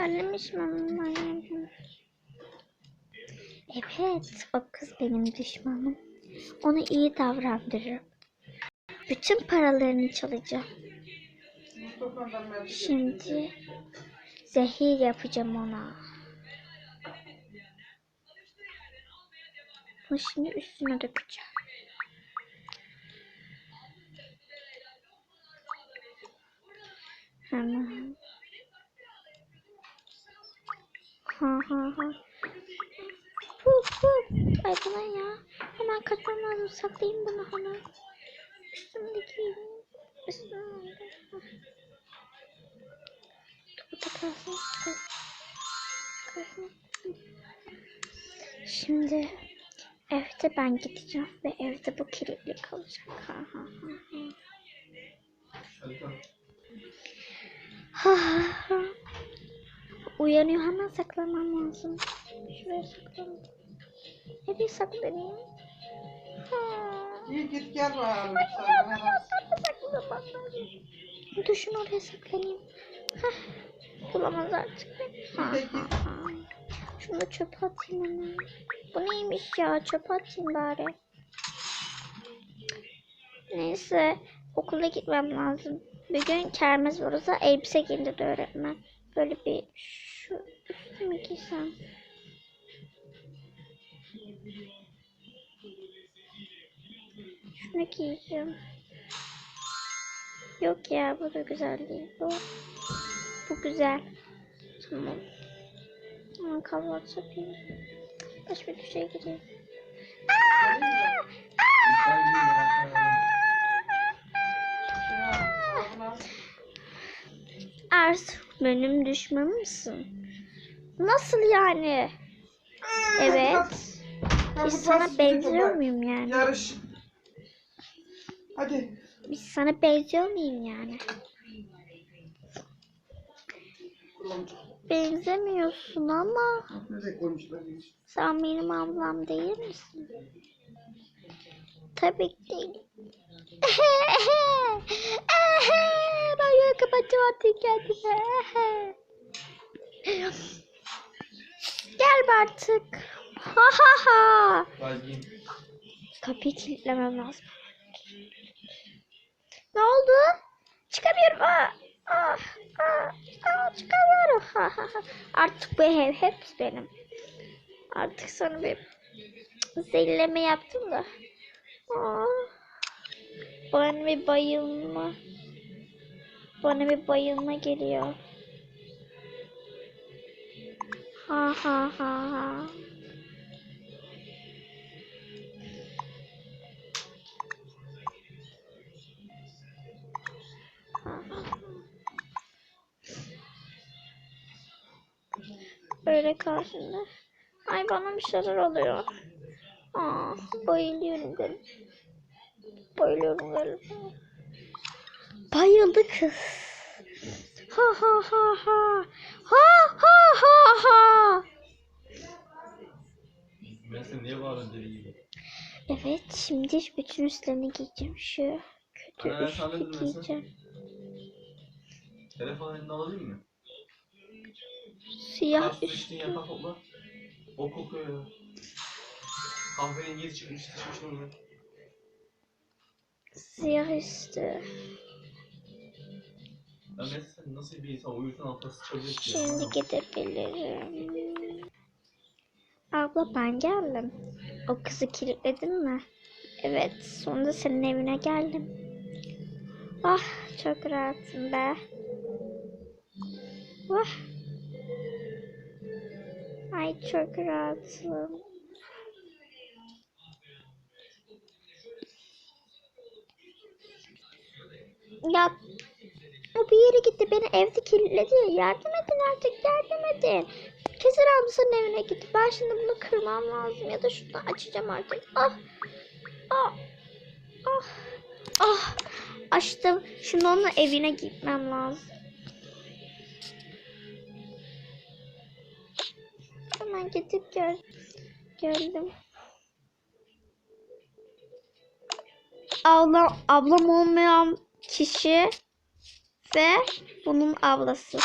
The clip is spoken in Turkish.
terlemiş mi? Evet, o kız benim düşmanım. Onu iyi davrandırırım. Bütün paralarını çalacağım. Şimdi zehir yapacağım ona. Bunu şimdi üstüne dökeceğim. Hemen. Ha ha ha. Puf puf. Ay bana ya. Hemen kaçmam lazım. Saklayayım bunu hemen. Üstümdeki üstümde. Burada kalsın. Kalsın. Şimdi evde ben gideceğim ve evde bu kilitli kalacak. Ha ha ha. ha. Ha. Uyanıyor hemen saklamam lazım. Şuraya saklanayım. Nereye saklanayım? Ha. İyi git gel bakalım. Ay Sana ya, saklamam lazım. Şunu oraya saklanayım. Hah. Bulamaz artık beni. Ha, ha, ha. Şunu da çöpe atayım hemen. Bu neymiş ya? Çöpe atayım bari. Neyse. Okula gitmem lazım. Bugün kermes var. Elbise giydi öğretmen. Böyle bir şu üstümü giysem. Şunu giyeceğim. Yok ya bu da güzel değil. Bu, bu güzel. Tamam. Hemen kahvaltı yapayım. Başka bir şey gireyim. Ers benim düşmanımsın. Nasıl yani? Evet. Biz sana benziyor muyum yani? Yarış. Hadi. Biz sana benziyor muyum yani? Benzemiyorsun ama sen benim ablam değil misin? Tabii ki değilim. ben yine kapatacağım artık kendime. Artık. Ha ha ha. Kapıyı kilitlemem lazım. Ne oldu? Çıkamıyorum. Aa, aa, aa, aa, çıkamıyorum. Ha, ha, ha. Artık bu ev hepsi benim. Artık sana bir zehirleme yaptım da. Aa, bana bir bayılma. Bana bir bayılma geliyor. Ha ha ha ha. Öyle karşında. Ay bana bir şeyler oluyor. Aa, bayılıyorum galiba. Bayılıyorum galiba. Bayıldı kız. Ha ha ha ha. Ha ha ha ha. Niye bağırıyorsun deli gibi? Evet şimdi bütün üstlerini giyeceğim. Şu kötü Ana, üstü giyeceğim. Telefonu eline alabilir mi? Siyah Kaç su içtin üstü. yatağa topla. O kokuyor ya. Kahverengi çıkmış çıkmış orada. Siyah üstü. Şimdi gidebilirim. Abla ben geldim. O kızı kilitledin mi? Evet. Sonunda senin evine geldim. Ah çok rahatım be. Vah. Ay çok rahatım. Ya o bir yere gitti beni evde kilitledi. Yardım edin artık yardım edin. Keser ablasının evine gitti. Ben şimdi bunu kırmam lazım ya da şunu açacağım artık. Ah. Ah. Ah. Ah. Açtım. Şimdi onun evine gitmem lazım. Hemen gidip gel. Geldim. Ablam, ablam olmayan kişi ve bunun ablası.